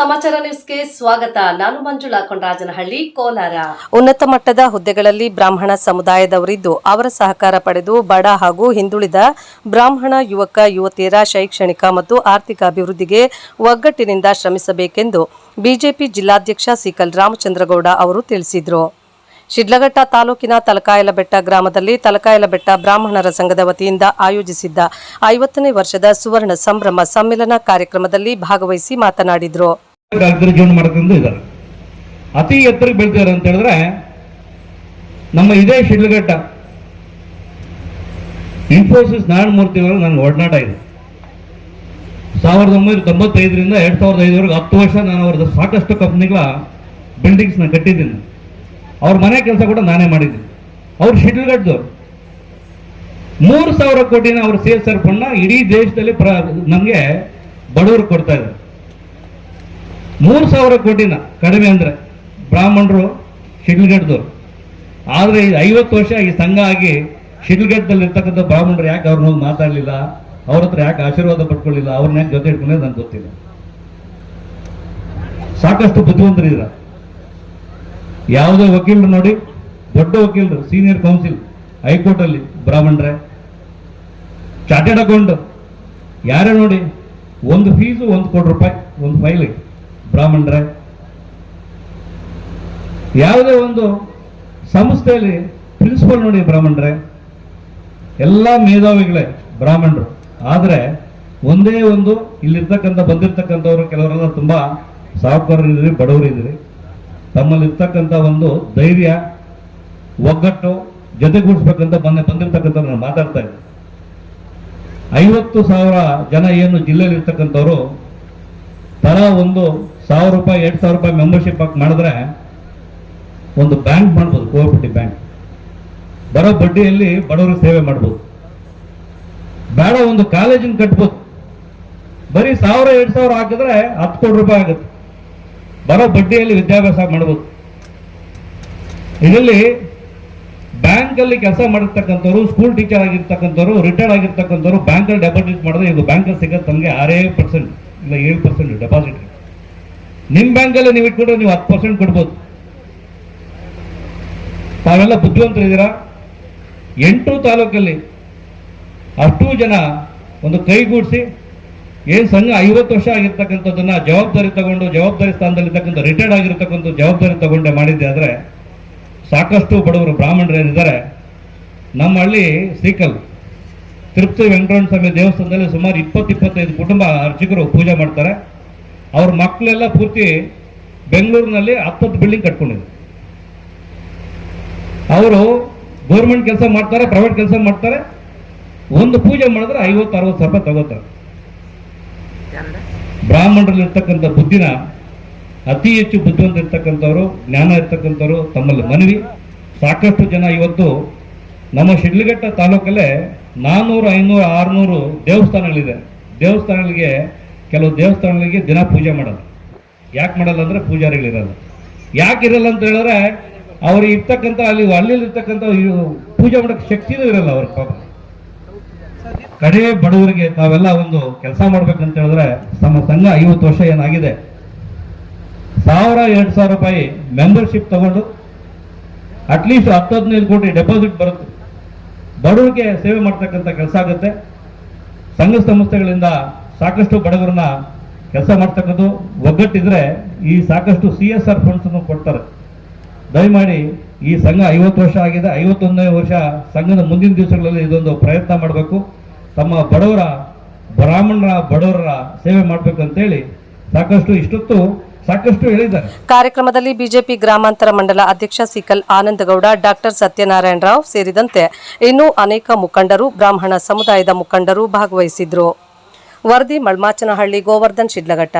ಸಮಾಚಾರ ನ್ಯೂಸ್ಗೆ ಸ್ವಾಗತ. ನಾನು ಮಂಜುಳಾ ಕೊಂಡರಾಜನಹಳ್ಳಿ ಕೋಲಾರ. ಉನ್ನತ ಮಟ್ಟದ ಹುದ್ದೆಗಳಲ್ಲಿ ಬ್ರಾಹ್ಮಣ ಸಮುದಾಯದವರಿದ್ದು ಅವರ ಸಹಕಾರ ಪಡೆದು ಬಡ ಹಾಗೂ ಹಿಂದುಳಿದ ಬ್ರಾಹ್ಮಣ ಯುವಕ, ಯುವತಿಯರ ಶೈಕ್ಷಣಿಕ ಮತ್ತು ಆರ್ಥಿಕ ಅಭಿವೃದ್ಧಿಗೆ ಒಗ್ಗಟ್ಟಿನಿಂದ ಶ್ರಮಿಸಬೇಕೆಂದು ಬಿಜೆಪಿ ಜಿಲ್ಲಾಧ್ಯಕ್ಷ ಸಿಕಲ್ ರಾಮಚಂದ್ರಗೌಡ ಅವರು ತಿಳಿಸಿದರು. ಶಿಡ್ಲಘಟ್ಟ ತಾಲೂಕಿನ ತಲಕಾಯಲಬೆಟ್ಟ ಗ್ರಾಮದಲ್ಲಿ ತಲಕಾಯಲಬೆಟ್ಟ ಬ್ರಾಹ್ಮಣರ ಸಂಘದ ವತಿಯಿಂದ ಆಯೋಜಿಸಿದ್ದ ಐವತ್ತನೇ ವರ್ಷದ ಸುವರ್ಣ ಸಂಭ್ರಮ ಸಮ್ಮೇಳನ ಕಾರ್ಯಕ್ರಮದಲ್ಲಿ ಭಾಗವಹಿಸಿ ಮಾತನಾಡಿದರು. ಅತಿ ಎತ್ತರಕ್ಕೆ ಬೆಳ್ತಿದ್ದಾರೆ ಅಂತ ಹೇಳಿದ್ರೆ ನಮ್ಮ ಇದೇ ಶಿಡ್ಲಘಟ್ಟ ಇನ್ಫೋಸಿಸ್ ನಾರಾಯಣಮೂರ್ತಿ ಅವರು ನನ್ನ ಒಡನಾಟ ಇದೆ. ಸಾವಿರದ ಒಂಬೈನೂರ ತೊಂಬತ್ತೈದರಿಂದ ಎರಡು ಸಾವಿರದ ಐದವರೆಗೆ ಹತ್ತು ವರ್ಷ ನಾನು ಅವ್ರದ್ದು ಸಾಕಷ್ಟು ಕಂಪ್ನಿಗಳ ಬಿಲ್ಡಿಂಗ್ಸ್ನ ಕಟ್ಟಿದ್ದೀನಿ. ಅವ್ರ ಮನೆ ಕೆಲಸ ಕೂಡ ನಾನೇ ಮಾಡಿದ್ದೀನಿ ಅವ್ರು ಶಿಡ್ಲಘಟ್ಟದವ್ರು ಮೂರು ಸಾವಿರ ಕೋಟಿನ ಅವ್ರ ಸೇಲ್ ಸರ್ಪಣ್ಣ ಇಡೀ ದೇಶದಲ್ಲಿ ಪ್ರ, ನಮಗೆ ಬಡವರು ಕೊಡ್ತಾ ಇದ್ದಾರೆ. ಮೂರು ಸಾವಿರ ಕೋಟಿನ ಕಡಿಮೆ ಅಂದ್ರೆ ಬ್ರಾಹ್ಮಣರು ಶಿಡ್ಲಘಟ್ಟದವ್ರು ಆದರೆ ಇದು ಐವತ್ತು ವರ್ಷ ಈ ಸಂಘ ಆಗಿ ಶಿಡ್ಲಘಟ್ಟದಲ್ಲಿ ಇರ್ತಕ್ಕಂಥ ಬ್ರಾಹ್ಮಣರು ಯಾಕೆ ಅವ್ರನ್ನ ಮಾತಾಡಲಿಲ್ಲ? ಅವ್ರ ಹತ್ರ ಯಾಕೆ ಆಶೀರ್ವಾದ ಪಡ್ಕೊಳ್ಳಿಲ್ಲ? ಅವ್ರನ್ನ ಯಾಕೆ ಜೊತೆ ಇಟ್ಕೊಂಡೇ ನಂಗೆ ಗೊತ್ತಿಲ್ಲ. ಸಾಕಷ್ಟು ಬುದ್ಧಿವಂತರಿದ್ರ. ಯಾವುದೇ ವಕೀಲರು ನೋಡಿ, ದೊಡ್ಡ ವಕೀಲರು ಸೀನಿಯರ್ ಕೌನ್ಸಿಲ್ ಹೈಕೋರ್ಟಲ್ಲಿ ಬ್ರಾಹ್ಮಣರೇ ಚಾರ್ಟೆಡ್ ಅಕೌಂಟ್ ಯಾರೇ ನೋಡಿ, ಒಂದು ಫೀಸು ಒಂದು ಕೋಟಿ ರೂಪಾಯಿ, ಒಂದು ಫೈಲಿಗೆ ಬ್ರಾಹ್ಮಣರೇ. ಯಾವುದೇ ಒಂದು ಸಂಸ್ಥೆಯಲ್ಲಿ ಪ್ರಿನ್ಸಿಪಲ್ ನೋಡಿ ಬ್ರಾಹ್ಮಣರೇ, ಎಲ್ಲ ಮೇಧಾವಿಗಳೇ ಬ್ರಾಹ್ಮಣರು. ಆದರೆ ಒಂದೇ ಒಂದು ಇಲ್ಲಿರ್ತಕ್ಕಂಥ, ಬಂದಿರ್ತಕ್ಕಂಥವ್ರು, ಕೆಲವರೆಲ್ಲ ತುಂಬ ಸಾಹುಕಾರರಿದ್ದೀರಿ, ಬಡವರಿದ್ದೀರಿ. ತಮ್ಮಲ್ಲಿರ್ತಕ್ಕಂಥ ಒಂದು ಧೈರ್ಯ, ಒಗ್ಗಟ್ಟು ಜೊತೆಗೂಡಿಸ್ಬೇಕಂತ ಮೊನ್ನೆ ಬಂದಿರ್ತಕ್ಕಂಥವ್ರು ನಾನು ಮಾತಾಡ್ತಾ ಇದ್ದೆ. ಐವತ್ತು ಸಾವಿರ ಜನ ಏನು ಜಿಲ್ಲೆಯಲ್ಲಿ ಇರ್ತಕ್ಕಂಥವ್ರು ತಲಾ ಒಂದು ಸಾವಿರ ರೂಪಾಯಿ, ಎರಡು ಸಾವಿರ ರೂಪಾಯಿ ಮೆಂಬರ್ಶಿಪ್ ಹಾಕಿ ಮಾಡಿದ್ರೆ ಒಂದು ಬ್ಯಾಂಕ್ ಮಾಡ್ಬೋದು ಕೋಆಪರೇಟಿವ್ ಬ್ಯಾಂಕ್ ಬರೋ ಬಡ್ಡಿಯಲ್ಲಿ ಬಡವರು ಸೇವೆ ಮಾಡ್ಬೋದು. ಬೇಡ, ಒಂದು ಕಾಲೇಜಿನ ಕಟ್ಬೋದು. ಬರೀ ಸಾವಿರ, ಎರಡು ಸಾವಿರ ಹಾಕಿದ್ರೆ ಹತ್ತು ಕೋಟಿ ರೂಪಾಯಿ ಆಗುತ್ತೆ. ಬರೋ ಬಡ್ಡಿಯಲ್ಲಿ ವಿದ್ಯಾಭ್ಯಾಸ ಮಾಡ್ಬೋದು. ಇದರಲ್ಲಿ ಬ್ಯಾಂಕಲ್ಲಿ ಕೆಲಸ ಮಾಡಿರ್ತಕ್ಕಂಥವ್ರು ಸ್ಕೂಲ್ ಟೀಚರ್ ಆಗಿರ್ತಕ್ಕಂಥವ್ರು ರಿಟೈರ್ಡ್ ಆಗಿರ್ತಕ್ಕಂಥವ್ರು ಬ್ಯಾಂಕಲ್ಲಿ ಡೆಪಾಸಿಟ್ ಮಾಡಿದ್ರೆ ಈಗ ಬ್ಯಾಂಕಲ್ಲಿ ಸಿಗೋದು ತಮಗೆ ಆರೇ ಪರ್ಸೆಂಟ್ ಇಲ್ಲ ಏಳು ಪರ್ಸೆಂಟ್ ಡೆಪಾಸಿಟ್ ನಿಮ್ಮ ಬ್ಯಾಂಕಲ್ಲಿ ನೀವು ಇಟ್ಕೊಂಡ್ರೆ ನೀವು ಹತ್ತು ಪರ್ಸೆಂಟ್ ಕೊಡ್ಬೋದು. ತಾವೆಲ್ಲ ಬುದ್ಧಿವಂತರಿದ್ದೀರಾ ಎಂಟು ತಾಲೂಕಲ್ಲಿ ಅಷ್ಟೂ ಜನ ಒಂದು ಕೈಗೂಡಿಸಿ ಏನು ಸಂಘ ಐವತ್ತು ವರ್ಷ ಆಗಿರ್ತಕ್ಕಂಥದ್ದನ್ನ ಜವಾಬ್ದಾರಿ ತಗೊಂಡು, ಜವಾಬ್ದಾರಿ ಸ್ಥಾನದಲ್ಲಿರ್ತಕ್ಕಂಥ ರಿಟೈರ್ಡ್ ಆಗಿರ್ತಕ್ಕಂಥ ಜವಾಬ್ದಾರಿ ತಗೊಂಡೆ ಮಾಡಿದ್ದೆ ಆದರೆ ಸಾಕಷ್ಟು ಬಡವರು ಬ್ರಾಹ್ಮಣರು ಏನಿದ್ದಾರೆ ನಮ್ಮ ಹಳ್ಳಿ ಶ್ರೀಕಲ್ ತಿರುಪತಿ ವೆಂಕಟರಮಣ ಸ್ವಾಮಿ ದೇವಸ್ಥಾನದಲ್ಲಿ ಸುಮಾರು ಇಪ್ಪತ್ತು ಇಪ್ಪತ್ತೈದು ಕುಟುಂಬ ಅರ್ಚಕರು ಪೂಜೆ ಮಾಡ್ತಾರೆ. ಅವ್ರ ಮಕ್ಕಳೆಲ್ಲ ಪೂರ್ತಿ ಬೆಂಗಳೂರಿನಲ್ಲಿ ಹತ್ತತ್ತು ಬಿಲ್ಡಿಂಗ್ ಕಟ್ಕೊಂಡಿದ್ರು. ಅವರು ಗೌರ್ಮೆಂಟ್ ಕೆಲಸ ಮಾಡ್ತಾರೆ ಪ್ರೈವೇಟ್ ಕೆಲಸ ಮಾಡ್ತಾರೆ. ಒಂದು ಪೂಜೆ ಮಾಡಿದ್ರೆ ಐವತ್ತು, ಅರವತ್ತು ಸಾವಿರ ರೂಪಾಯಿ ತಗೋತಾರೆ. ಬ್ರಾಹ್ಮಣರಲ್ಲಿ ಇರ್ತಕ್ಕಂಥ ಬುದ್ಧಿನ ಅತಿ ಹೆಚ್ಚು ಬುದ್ಧಿವಂತ ಇರ್ತಕ್ಕಂಥವರು ಜ್ಞಾನ ಇರ್ತಕ್ಕಂಥವ್ರು ತಮ್ಮಲ್ಲಿ ಮನವಿ. ಸಾಕಷ್ಟು ಜನ ಇವತ್ತು ನಮ್ಮ ಶಿಡ್ಲಘಟ್ಟ ತಾಲೂಕಲ್ಲೇ ನಾನ್ನೂರು ಐನೂರು, ಆರುನೂರು ದೇವಸ್ಥಾನಗಳಿದೆ. ದೇವಸ್ಥಾನಗಳಿಗೆ ಕೆಲವು ದೇವಸ್ಥಾನಗಳಿಗೆ ದಿನ ಪೂಜೆ ಮಾಡಲ್ಲ ಯಾಕೆ ಮಾಡಲ್ಲ ಅಂದರೆ ಪೂಜಾರಿಗಳಿರಲ್ಲ ಯಾಕೆ ಇರಲ್ಲ ಅಂತ ಹೇಳಿದ್ರೆ ಅವ್ರಿಗೆ ಇರ್ತಕ್ಕಂಥ ಅಲ್ಲಿ ಹಳ್ಳಿಯಲ್ಲಿ ಇರ್ತಕ್ಕಂಥ ಪೂಜೆ ಮಾಡೋಕ್ಕೆ ಶಕ್ತಿನೂ ಇರಲ್ಲ ಅವ್ರ ಪಾಪ. ಕಡೆ ಬಡವರಿಗೆ ತಾವೆಲ್ಲ ಒಂದು ಕೆಲಸ ಮಾಡ್ಬೇಕಂತ ಹೇಳಿದ್ರೆ ನಮ್ಮ ಸಂಘ ಐವತ್ತು ವರ್ಷ ಏನಾಗಿದೆ? ಸಾವಿರ ಎರಡು ಸಾವಿರ ರೂಪಾಯಿ ಮೆಂಬರ್ಶಿಪ್ ತಗೊಂಡು ಅಟ್ಲೀಸ್ಟ್ ಹತ್ತು ಹದಿನೈದು ಕೋಟಿ ಡೆಪಾಸಿಟ್ ಬರುತ್ತೆ. ಬಡವರಿಗೆ ಸೇವೆ ಮಾಡ್ತಕ್ಕಂಥ ಕೆಲಸ ಆಗುತ್ತೆ. ಸಂಘ ಸಂಸ್ಥೆಗಳಿಂದ ಸಾಕಷ್ಟು ಬಡವರನ್ನ ಕೆಲಸ ಮಾಡ್ತಕ್ಕಂಥದ್ದು ಒಗ್ಗಟ್ಟಿದ್ರೆ ಈ ಸಾಕಷ್ಟು ಸಿ ಎಸ್ ಆರ್ ಫಂಡ್ಸ್ ಕೊಡ್ತಾರೆ. ದಯಮಾಡಿ ಈ ಸಂಘ ಐವತ್ತು ವರ್ಷ ಆಗಿದೆ. ಐವತ್ತೊಂದನೇ ವರ್ಷ ಸಂಘದ ಮುಂದಿನ ದಿವಸಗಳಲ್ಲಿ ಇದೊಂದು ಪ್ರಯತ್ನ ಮಾಡಬೇಕು. ತಮ್ಮ ಬಡವರ ಬ್ರಾಹ್ಮಣರ ಬಡವರ ಸೇವೆ ಮಾಡ್ಬೇಕಂತೇಳಿ ಸಾಕಷ್ಟು ಇಷ್ಟೊತ್ತು ಸಾಕಷ್ಟು ಹೇಳಿದ್ದಾರೆ. ಕಾರ್ಯಕ್ರಮದಲ್ಲಿ ಬಿಜೆಪಿ ಗ್ರಾಮಾಂತರ ಮಂಡಲ ಅಧ್ಯಕ್ಷ ಸಿಕಲ್ ಆನಂದಗೌಡ ಡಾಕ್ಟರ್ ಸತ್ಯನಾರಾಯಣ ರಾವ್ ಸೇರಿದಂತೆ ಇನ್ನೂ ಅನೇಕ ಮುಖಂಡರು ಬ್ರಾಹ್ಮಣ ಸಮುದಾಯದ ಮುಖಂಡರು ಭಾಗವಹಿಸಿದ್ರು. ವರದಿ ಮಳ್ಮಾಚನಹಳ್ಳಿ ಗೋವರ್ಧನ್ ಶಿಡ್ಲಘಟ್ಟ.